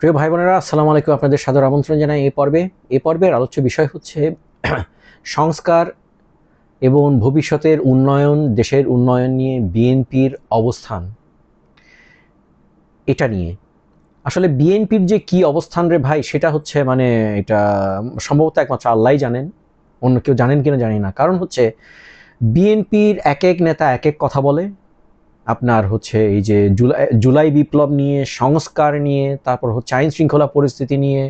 প্রিয় ভাই বোনেরা আসসালামু আলাইকুম। আপনাদের সাদর আমন্ত্রণ জানাই এই পর্বে। এই পর্বের আলোচ্য বিষয় হচ্ছে সংস্কার এবং ভবিষ্যতের উন্নয়ন, দেশের উন্নয়ন নিয়ে বিএনপির অবস্থান। এটা নিয়ে। আসলে বিএনপির যে কি অবস্থান রে ভাই, সেটা হচ্ছে মানে এটা সম্ভবত একমাত্র আল্লাহই জানেন। অন্য কেউ জানেন কিনা জানি না। কারণ হচ্ছে বিএনপির এক এক নেতা এক এক কথা বলে আপনার হচ্ছে এই যে জুলাই জুলাই বিপ্লব নিয়ে, সংস্কার নিয়ে, তারপর হচ্ছে আইন শৃঙ্খলা পরিস্থিতি নিয়ে,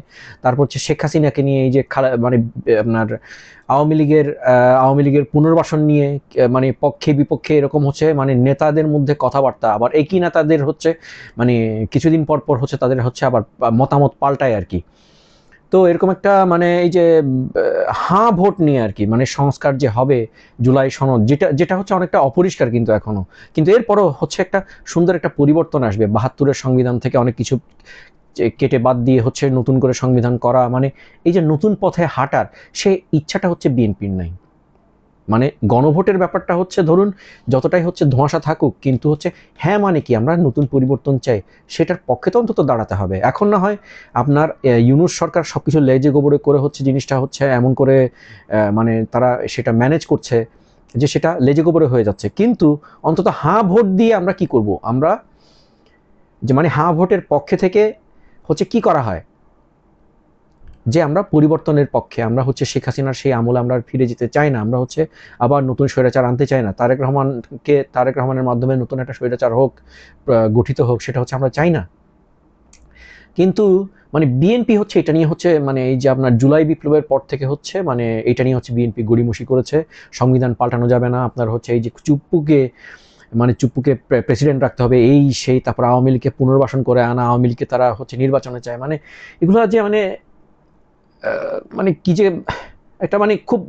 তারপর হচ্ছে শেখ হাসিনাকে নিয়ে এই যে মানে আপনার আওয়ামী লীগের আওয়ামী লীগের পুনর্বাসন নিয়ে মানে পক্ষে বিপক্ষে এরকম হচ্ছে মানে নেতাদের মধ্যে কথাবার্তা, আবার একই নেতাদের হচ্ছে মানে কিছুদিন পর পর হচ্ছে তাদের হচ্ছে আবার মতামত পাল্টায় আর কি। তো এরকম একটা মানে এই যে, হাঁ ভোট নিয়ে আর কি মানে সংস্কার যে হবে জুলাই সনদ, যেটা যেটা হচ্ছে অনেকটা অপরিষ্কার কিন্তু এখনও। কিন্তু এরপরও হচ্ছে একটা সুন্দর একটা পরিবর্তন আসবে। বাহাত্তরের সংবিধান থেকে অনেক কিছু কেটে বাদ দিয়ে হচ্ছে নতুন করে সংবিধান করা মানে এই যে নতুন পথে হাঁটার সে ইচ্ছাটা হচ্ছে বিএনপির নাই। মানে গণভোটের ব্যাপারটা হচ্ছে, ধরুন, যতটাই হচ্ছে ধোঁয়াশা থাকুক, কিন্তু হচ্ছে হ্যাঁ মানে কি, আমরা নতুন পরিবর্তন চাই, সেটার পক্ষে তো অন্তত দাঁড়াতে হবে। এখন না হয় আপনার ইউনুস সরকার সব কিছু লেজে গোবরে করে হচ্ছে জিনিসটা হচ্ছে এমন করে মানে তারা সেটা ম্যানেজ করছে যে সেটা লেজে গোবরে হয়ে যাচ্ছে। কিন্তু অন্তত হাঁ ভোট দিয়ে আমরা কি করব? আমরা যে মানে হাঁ ভোটের পক্ষে থেকে হচ্ছে কি করা হয়? যে আমরা পরিবর্তনের পক্ষে, আমরা হচ্ছে শেখ হাসিনার সেই আমলে আমরা ফিরে যেতে চাই না, আমরা হচ্ছে আবার নতুন স্বৈরাচার আনতে চাই না। তারেক রহমানকে, তারেক রহমানের মাধ্যমে নতুন একটা স্বৈরাচার হোক গঠিত হোক, সেটা হচ্ছে আমরা চাই না। কিন্তু মানে বিএনপি হচ্ছে, এটা নিয়ে হচ্ছে মানে এই যে আপনার জুলাই বিপ্লবের পর থেকে হচ্ছে মানে এটা নিয়ে হচ্ছে বিএনপি গড়িমসি করেছে। সংবিধান পাল্টানো যাবে না, আপনার হচ্ছে এই যে চুপ্পুকে মানে চুপ্পুকে প্রেসিডেন্ট রাখতে হবে, এই, সেই, তারপর আওয়ামী লীগকে পুনর্বাসন করে আনা, আওয়ামী লীগকে তারা হচ্ছে নির্বাচনে চায়। মানে এগুলো যে মানে মানে কি যে, একটা মানে খুব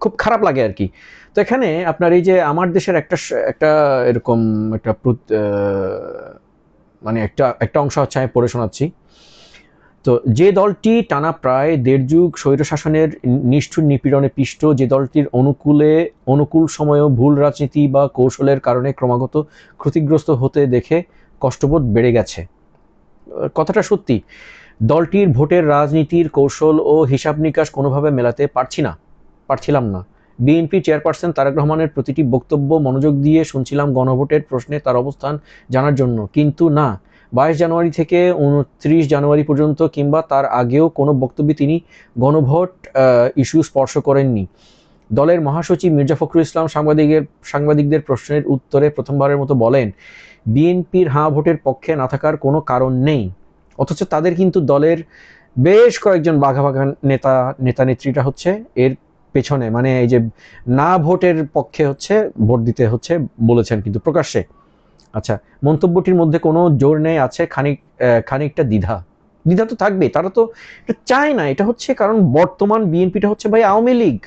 খুব খারাপ লাগে আর কি। তো এখানে আপনার এই যে আমার দেশের একটা একটা এরকম একটা মানে একটা একটা অংশ হচ্ছে আমি পড়ে শোনাচ্ছি। তো যে দলটি টানা প্রায় দেড় যুগ স্বৈরশাসনের নিষ্ঠুর নিপীড়নে পিষ্ট, যে দলটির অনুকূলে, অনুকূল সময়েও ভুল রাজনীতি বা কৌশলের কারণে ক্রমাগত ক্ষতিগ্রস্ত হতে দেখে কষ্টবোধ বেড়ে গেছে। কথাটা সত্যি। দলটির ভোটের রাজনীতির কৌশল ও হিসাব নিকাশ কোনোভাবে মেলাতে পারছি না, পারছিলাম না। বিএনপি চেয়ারপারসন তারেক রহমানের প্রতিটি বক্তব্য, মনোযোগ দিয়ে শুনছিলাম গণভোটের প্রশ্নে তার অবস্থান জানার জন্য। কিন্তু না, বাইশ জানুয়ারি থেকে উনত্রিশ জানুয়ারি পর্যন্ত কিংবা তার আগেও কোনো বক্তব্যে তিনি গণভোট ইস্যু স্পর্শ করেননি। দলের মহাসচিব মির্জা ফখরুল ইসলাম সাংবাদিকের, সাংবাদিকদের প্রশ্নের উত্তরে প্রথমবারের মতো বলেন, বিএনপির হাঁ ভোটের পক্ষে না থাকার কোনো কারণ নেই। অথচ তাদের কিন্তু দলের বেশ কয়েকজন বাঘা বাঘা নেতা নেতা নেত্রীরা হচ্ছে এর পেছনে। মানে এই যে না ভোটের পক্ষে হচ্ছে, ভোট দিতে হচ্ছে বলেছেন কিন্তু প্রকাশ্যে। আচ্ছা মন্তব্যটির মধ্যে কোনো জোর নেই, আছে খানিক খানিকটা দ্বিধা। দ্বিধা তো থাকবে তারা তো এটা চায় না, এটা হচ্ছে কারণ বর্তমান বিএনপিটা হচ্ছে ভাই আওয়ামী লীগ।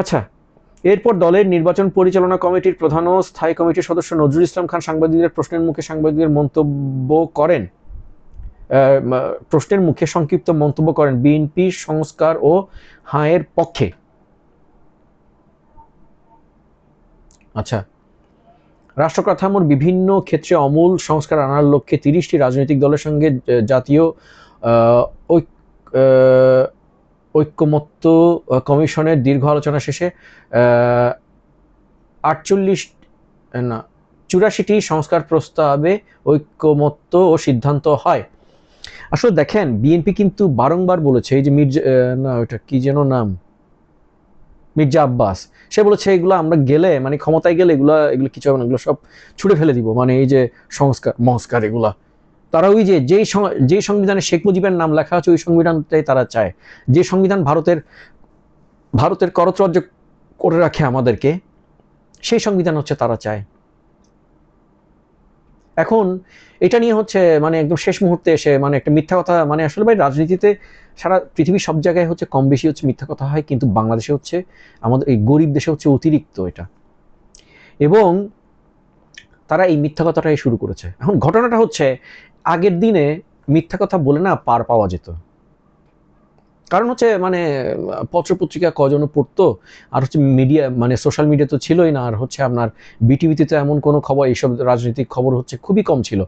আচ্ছা এরপর দলের নির্বাচন পরিচালনা কমিটির প্রধান ও স্থায়ী কমিটির সদস্য নজরুল ইসলাম খান সাংবাদিকদের প্রশ্নের মুখে সাংবাদিকদের মন্তব্য করেন। প্রশ্নের মুখে সংক্ষিপ্ত মন্তব্য করেন বিএনপি সংস্কার ও হায়ের পক্ষে। আচ্ছা রাষ্ট্র কাঠামোর বিভিন্ন ক্ষেত্রে অমূল সংস্কার আনার লক্ষ্যে তিরিশটি রাজনৈতিক দলের সঙ্গে জাতীয় ঐক্যমত্য কমিশনের দীর্ঘ আলোচনা শেষে আটচল্লিশ, না, চুরাশিটি সংস্কার প্রস্তাবে ঐক্যমত্য ও সিদ্ধান্ত হয়। আসলে দেখেন বিএনপি কিন্তু বারংবার বলেছে, এই যে মির্জা না ওটা কি যেন নাম? মির্জা আব্বাস। সে বলেছে, এগুলো আমরা গেলে মানে ক্ষমতায় গেলে এগুলো এগুলো কিছু হবে না, এগুলো সব ছুড়ে ফেলে দিব। মানে এই যে সংস্কার মহস্কার এগুলা। তারা ওই যে, যেই যেই সংবিধানে শেখ মুজিবের নাম লেখা আছে, ওই সংবিধানটাই তারা চায়। যে সংবিধান ভারতের ভারতের করতরাজ্য করে রাখে আমাদেরকে, সেই সংবিধান হচ্ছে তারা চায়। এখন এটা নিয়ে হচ্ছে মানে একদম শেষ মুহূর্তে এসে মানে একটা মিথ্যা কথা মানে আসলে ভাই রাজনীতিতে সারা পৃথিবীর সব জায়গায় হচ্ছে কম বেশি হচ্ছে মিথ্যা কথা হয়, কিন্তু বাংলাদেশে হচ্ছে, আমাদের এই গরিব দেশে হচ্ছে অতিরিক্ত এটা। এবং তারা এই মিথ্যা কথাটাই শুরু করেছে। এখন ঘটনাটা হচ্ছে আগের দিনে মিথ্যা কথা বলে না পার পাওয়া যেত। কারণ হচ্ছে মানে পত্রপত্রিকা কজনও পড়তো, আর হচ্ছে মিডিয়া মানে সোশ্যাল মিডিয়া তো ছিলই না, আর হচ্ছে আপনার বিটিভিতে তো এমন কোনো খবর, এইসব রাজনৈতিক খবর হচ্ছে খুবই কম ছিল।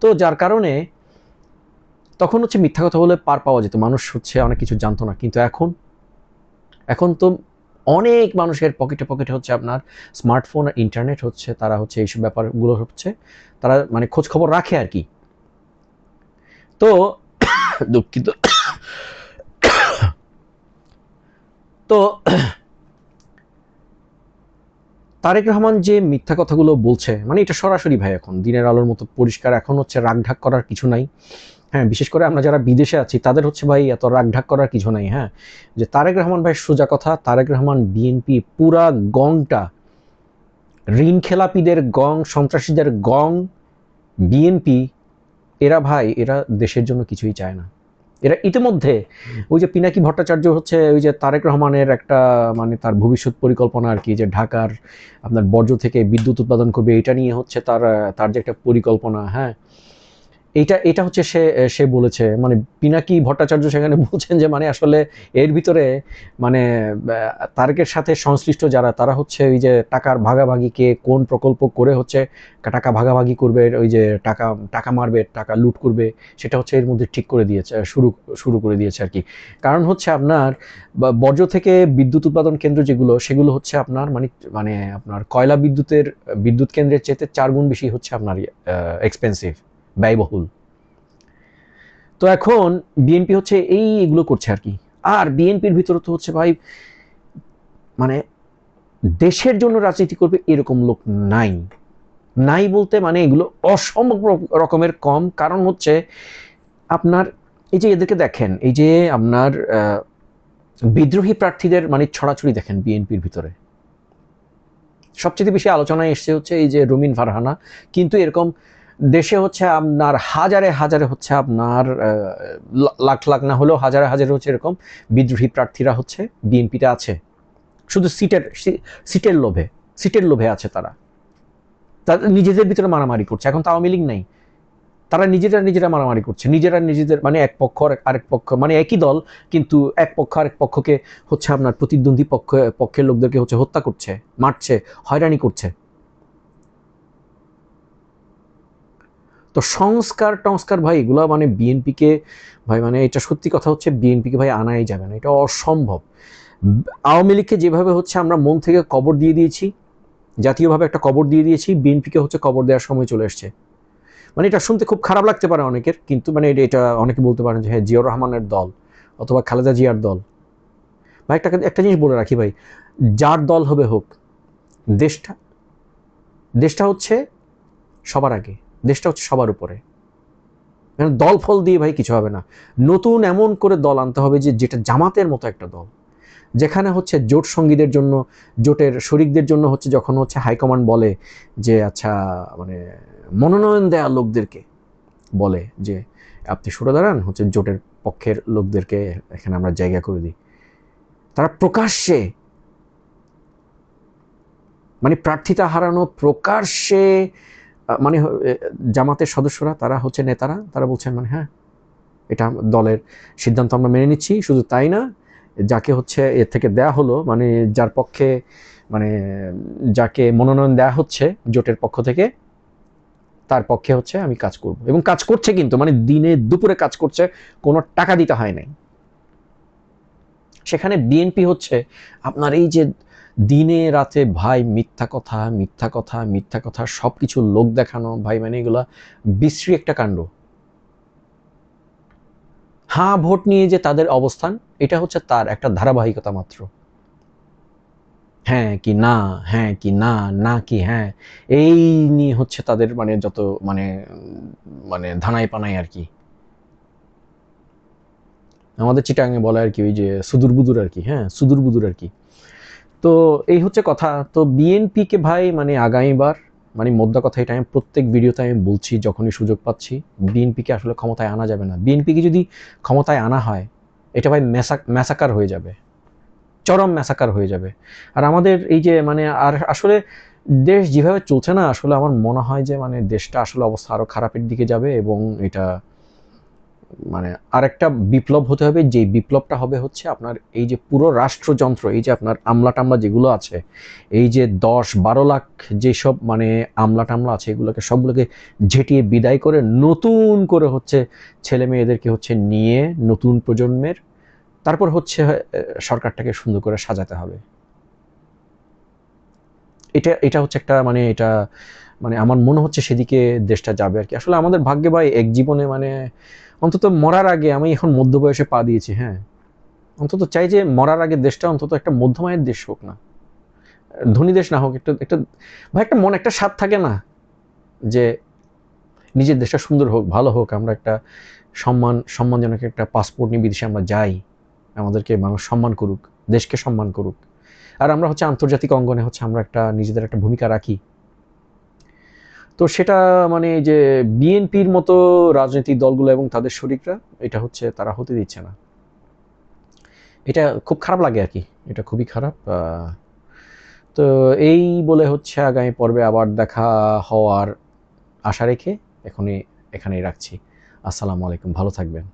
তো যার কারণে তখন হচ্ছে মিথ্যা কথা বলে পার পাওয়া যেত, মানুষ হচ্ছে অনেক কিছু জানতো না। কিন্তু এখন এখন তো অনেক মানুষের পকেটে পকেটে হচ্ছে আপনার স্মার্টফোন আর ইন্টারনেট হচ্ছে, তারা হচ্ছে এইসব ব্যাপারগুলো হচ্ছে, তারা মানে খোঁজ খবর রাখে আর কি। তো দুঃখিত তো তারেক রহমান যে মিথ্যা কথাগুলো বলছে মানে এটা সরাসরি ভাই এখন, দিনের আলোর মতো পরিষ্কার, এখন হচ্ছে রাগঢাক করার কিছু নাই। হ্যাঁ বিশেষ করে আমরা যারা বিদেশে আছি, তাদের হচ্ছে ভাই এত রাগঢাক করার কিছু নাই হ্যাঁ। যে তারেক রহমান ভাই সোজা কথা, তারেক রহমান বিএনপি পুরা গংটা, ঋণ খেলাপিদের গং, সন্ত্রাসীদের গং, বিএনপি, এরা ভাই, এরা দেশের জন্য কিছুই চায় না। এরা ইতিমধ্যে ওই যে পিনাকি ভট্টাচার্য হচ্ছে ওই যে তারেক রহমানের একটা মানে তার ভবিষ্যৎ পরিকল্পনা আর কি, যে ঢাকার আপনার বর্জ্য থেকে বিদ্যুৎ উৎপাদন করবে, এটা নিয়ে হচ্ছে তার তার যে একটা পরিকল্পনা হ্যাঁ। এইটা এটা হচ্ছে সে সে বলেছে মানে পিনাকি ভট্টাচার্য সেখানে বলছেন যে মানে আসলে এর ভিতরে মানে তারেকের সাথে সংশ্লিষ্ট যারা, তারা হচ্ছে ওই যে টাকার ভাগাভাগিকে কোন প্রকল্প করে হচ্ছে, টাকা ভাগাভাগি করবে, ওই যে টাকা টাকা মারবে, টাকা লুট করবে, সেটা হচ্ছে এর মধ্যে ঠিক করে দিয়েছে, শুরু শুরু করে দিয়েছে আর কি। কারণ হচ্ছে আপনার বর্জ্য থেকে বিদ্যুৎ উৎপাদন কেন্দ্র যেগুলো, সেগুলো হচ্ছে আপনার মানে মানে আপনার কয়লা বিদ্যুতের, বিদ্যুৎ কেন্দ্রের চেয়ে চার গুণ বেশি হচ্ছে আপনার এক্সপেন্সিভ ব্যয়বহুল। তো এখন বিএনপি হচ্ছে এই এগুলো করছে আর কি। আর বিএনপির ভিতরে তো হচ্ছে ভাই মানে দেশের জন্য রাজনীতি করবে এরকম লোক নাই। নাই বলতে মানে এগুলো অসম্ভব রকমের কম। কারণ হচ্ছে আপনার এই যে এদেরকে দেখেন, এই যে আপনার বিদ্রোহী প্রার্থীদের মানে ছড়াছড়ি দেখেন বিএনপির ভিতরে। সবচেয়ে বেশি আলোচনায় এসছে হচ্ছে এই যে রুমিন ফারহানা। কিন্তু এরকম দেশে হচ্ছে আপনার হাজারে হাজারে হচ্ছে আপনার লাখ লাখ না হলেও হাজারে হাজারে হচ্ছে এরকম বিদ্রোহী প্রার্থীরা হচ্ছে বিএনপিতে আছে। শুধু সিটের সিটের লোভে সিটের লোভে আছে তারা। তাদের নিজেদের ভিতরে মারামারি করছে। এখন তো আওয়ামী লীগ নাই। তারা নিজেরা নিজেরা মারামারি করছে। নিজেরা নিজেদের মানে এক পক্ষ আর আরেক পক্ষ মানে একই দল, কিন্তু এক পক্ষ আরেক পক্ষকে হচ্ছে আপনার প্রতিদ্বন্দ্বী পক্ষ, পক্ষের লোকদেরকে হচ্ছে হত্যা করছে, মারছে, হয়রানি করছে। তো সংস্কার টংস্কার, ভাই, এগুলো মানে বিএনপিকে ভাই মানে এটা সত্যি কথা হচ্ছে বিএনপিকে ভাই, আনাই যাবে না, এটা অসম্ভব। আওয়ামী লীগকে যেভাবে হচ্ছে আমরা মন থেকে কবর দিয়ে দিয়েছি, জাতীয়ভাবে একটা কবর দিয়ে দিয়েছি বিএনপিকে হচ্ছে কবর দেওয়ার সময় চলে এসছে। মানে এটা শুনতে খুব খারাপ লাগতে পারে অনেকের, কিন্তু মানে এটা- অনেকে বলতে পারেন যে হ্যাঁ জিয়াউর রহমানের দল অথবা খালেদা জিয়ার দল। ভাই, একটা একটা জিনিস বলে রাখি, ভাই, যার দল হবে হোক, দেশটা দেশটা হচ্ছে সবার আগে। দেশটা হচ্ছে সবার উপরে। দল ফল দিয়ে ভাই কিছু হবে না। নতুন এমন করে দল আনতে হবে যে, যেটা জামাতের মতো একটা দল। যেখানে হচ্ছে জোট সঙ্গীদের জন্য, জোটের শরিকদের জন্য হচ্ছে যখন হচ্ছে হাইকমান্ড বলে যে আচ্ছা মানে মনোনয়ন দেয়া লোকদেরকে বলে যে, আপনি সরে দাঁড়ান, হচ্ছে জোটের পক্ষের লোকদেরকে এখানে আমরা জায়গা করে দিই। তারা প্রকাশ্যে মানে প্রার্থিতা হারানো প্রকাশ্যে মানে জামাতের সদস্যরা, তারা হচ্ছে নেতারা, তারা বলছেন মানে হ্যাঁ এটা দলের সিদ্ধান্ত আমরা মেনে নিচ্ছি, শুধু তাই না, যাকে হচ্ছে এর থেকে দেয়া হলো মানে যার পক্ষে মানে যাকে মনোনয়ন দেয়া হচ্ছে জোটের পক্ষ থেকে, তার পক্ষে হচ্ছে আমি কাজ করব। এবং কাজ করছে কিন্তু মানে দিনে দুপুরে কাজ করছে, কোনো টাকা দিতে হয় নাই। সেখানে বিএনপি হচ্ছে, আপনার এই যে দিনে, রাতে, ভাই, মিথ্যা কথা মিথ্যা কথা মিথ্যা কথা সব কিছু লোক দেখানো, ভাই মানে এগুলা বিশ্রী একটা কাণ্ড। হ্যাঁ ভোট নিয়ে যে তাদের অবস্থান, এটা হচ্ছে তার একটা ধারাবাহিকতা মাত্র। হ্যাঁ কি না হ্যাঁ কি না না কি হ্যাঁ এই নিয়ে হচ্ছে তাদের মানে যত মানে মানে ধানাই পানাই আর কি। আমাদের চিটাঙে বলে আর কি, ওই যে সুদূর বুদুর আর কি হ্যাঁ সুদূর বুদুর আর কি। তো এই হচ্ছে কথা। তো বিএনপিকে ভাই মানে আগামীবার মানে মোদ্দা কথা এটা আমি প্রত্যেক ভিডিওতে আমি বলছি, যখনই সুযোগ পাচ্ছি বিএনপিকে আসলে ক্ষমতায় আনা যাবে না। বিএনপিকে যদি ক্ষমতায় আনা হয়, এটা ভাই ম্যাসাক ম্যাসাকার হয়ে যাবে। চরম ম্যাসাকার হয়ে যাবে। আর আমাদের এই যে মানে আর আসলে দেশ যেভাবে চলছে না, আসলে আমার মনে হয় যে মানে দেশটা আসলে অবস্থা আরও খারাপের দিকে যাবে এবং এটা মানে আরেকটা বিপ্লব হতে হবে যে বিপ্লবটা হবে হচ্ছে আপনার এই যে পুরো রাষ্ট্রযন্ত্র, এই যে আপনার আমলা টামলা যেগুলো আছে, এই যে দশ বারো লাখ যেসব মানে আমলা টামলা আছে, এগুলোকে সবগুলোকে ঝেঁটিয়ে বিদায় করে নতুন করে হচ্ছে ছেলে মেয়েদেরকে হচ্ছে নিয়ে নতুন প্রজন্মের, তারপর হচ্ছে সরকারটাকে সুন্দর করে সাজাতে হবে। এটা এটা হচ্ছে একটা মানে এটা মানে আমার মনে হচ্ছে সেদিকে দেশটা যাবে আর কি। আসলে আমাদের ভাগ্যে ভাই এক জীবনে মানে অন্তত মরার আগে আমি এখন মধ্য বয়সে পা দিয়েছি হ্যাঁ। অন্তত চাই যে মরার আগে দেশটা অন্তত একটা মধ্যমায়ের দেশ হোক না। ধনী দেশ না হোক, একটা একটা, ভাই, একটা মন, একটা স্বাদ থাকে না যে নিজের দেশটা সুন্দর হোক, ভালো হোক, আমরা একটা সম্মান, সম্মানজনক একটা পাসপোর্ট নিয়ে বিদেশে আমরা যাই। আমাদেরকে মানুষ সম্মান করুক, দেশকে সম্মান করুক। আর আমরা হচ্ছে আন্তর্জাতিক অঙ্গনে হচ্ছে আমরা একটা নিজেদের একটা ভূমিকা রাখি। তো সেটা মানে যে বিএনপির মতো রাজনৈতিক দলগুলো এবং তাদের শরিকরা, এটা হচ্ছে তারা হতে দিচ্ছে না। এটা খুব খারাপ লাগে আর কি, এটা খুবই খারাপ। তো এই বলে হচ্ছে আগামী পর্বে আবার দেখা হওয়ার আশা রেখে এখনই এখানেই রাখছি। আসসালামু আলাইকুম, ভালো থাকবেন।